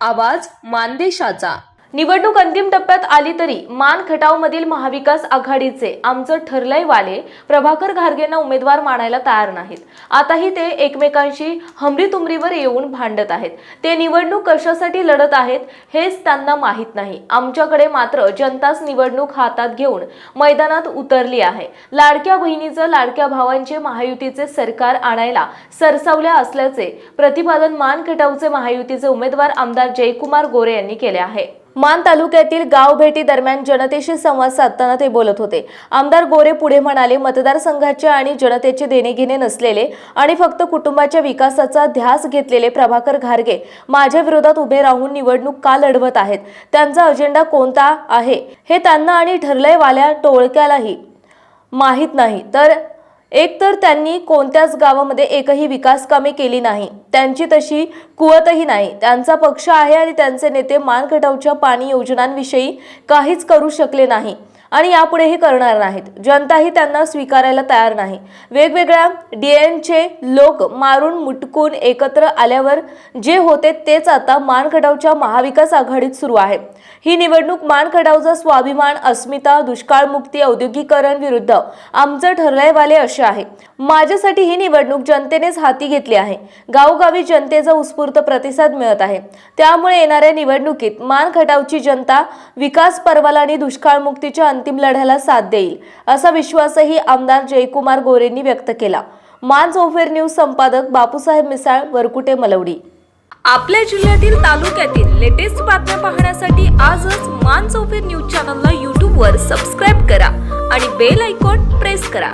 आवाज मानदेशाचा. निवडणूक अंतिम टप्प्यात आली तरी मान खटावमधील महाविकास आघाडीचे आमचं ठरलंय वाले प्रभाकर घारगेंना उमेदवार मानायला तयार नाहीत. आताही ते एकमेकांशी हमरी तुमरीवर येऊन भांडत आहेत. ते निवडणूक कशासाठी लढत आहेत हेच त्यांना माहीत नाही. आमच्याकडे मात्र जनताच निवडणूक हातात घेऊन मैदानात उतरली आहे. लाडक्या बहिणीचं लाडक्या भावांचे महायुतीचे सरकार आणायला सरसावल्या असल्याचे प्रतिपादन मान खटावचे महायुतीचे उमेदवार आमदार जयकुमार गोरे यांनी केले आहे. मान तालुक्यातील गाव भेटी दरम्यान जनतेशी संवाद साधताना ते बोलत होते. आमदार गोरे पुढे म्हणाले मतदारसंघाचे आणि जनतेचे देणेघेणे नसलेले आणि फक्त कुटुंबाच्या विकासाचा ध्यास घेतलेले प्रभाकर घारगे माझ्या विरोधात उभे राहून निवडणूक का लढवत आहेत? त्यांचा अजेंडा कोणता आहे? हे त्यांना आणि ठरलंय वाल्या टोळक्यालाही माहीत नाही. तर एक तर त्यांनी कोणत्याच गावामध्ये एकही विकास कामे केली नाही. त्यांची तशी कुवतही नाही. त्यांचा पक्ष आहे आणि त्यांचे नेते मानखटावच्या पाणी योजनांविषयी काहीच करू शकले नाही. आणि यापुढेही करणार नाहीत. जनताही त्यांना स्वीकारायला तयार नाही. वेगवेगळ्या डीएनचे लोक मारून मुटकून एकत्र आल्यावर जे होते तेच आता मानखडावच्या महाविकास आघाडीत सुरू आहे. ही निवडणूक मानखडावचा स्वाभिमान अस्मिता दुष्काळमुक्ती औद्योगिकरण विरुद्ध आमचं ठरलंयवाले असे आहे. माझ्यासाठी ही निवडणूक जनतेनेच हाती घेतली आहे. गावोगावी जनतेचा उत्स्फूर्त प्रतिसाद मिळत आहे. त्यामुळे येणाऱ्या निवडणुकीत मानखटावची जनता विकास पर्वाला आणि दुष्काळमुक्तीच्या अंतिम लढ्याला साथ देईल असा विश्वासही आमदार जयकुमार गोरेंनी व्यक्त केला. मान ओफेर न्यूज संपादक बापूसाहेब मिसाळ वरकुटे मलवडी. आपल्या जिल्ह्यातील तालुक्यातील लेटेस्ट बातम्या पाहण्यासाठी आजच मान चौफेर न्यूज चॅनलला यूट्यूबवर सबस्क्राईब करा आणि बेल आयकॉन प्रेस करा.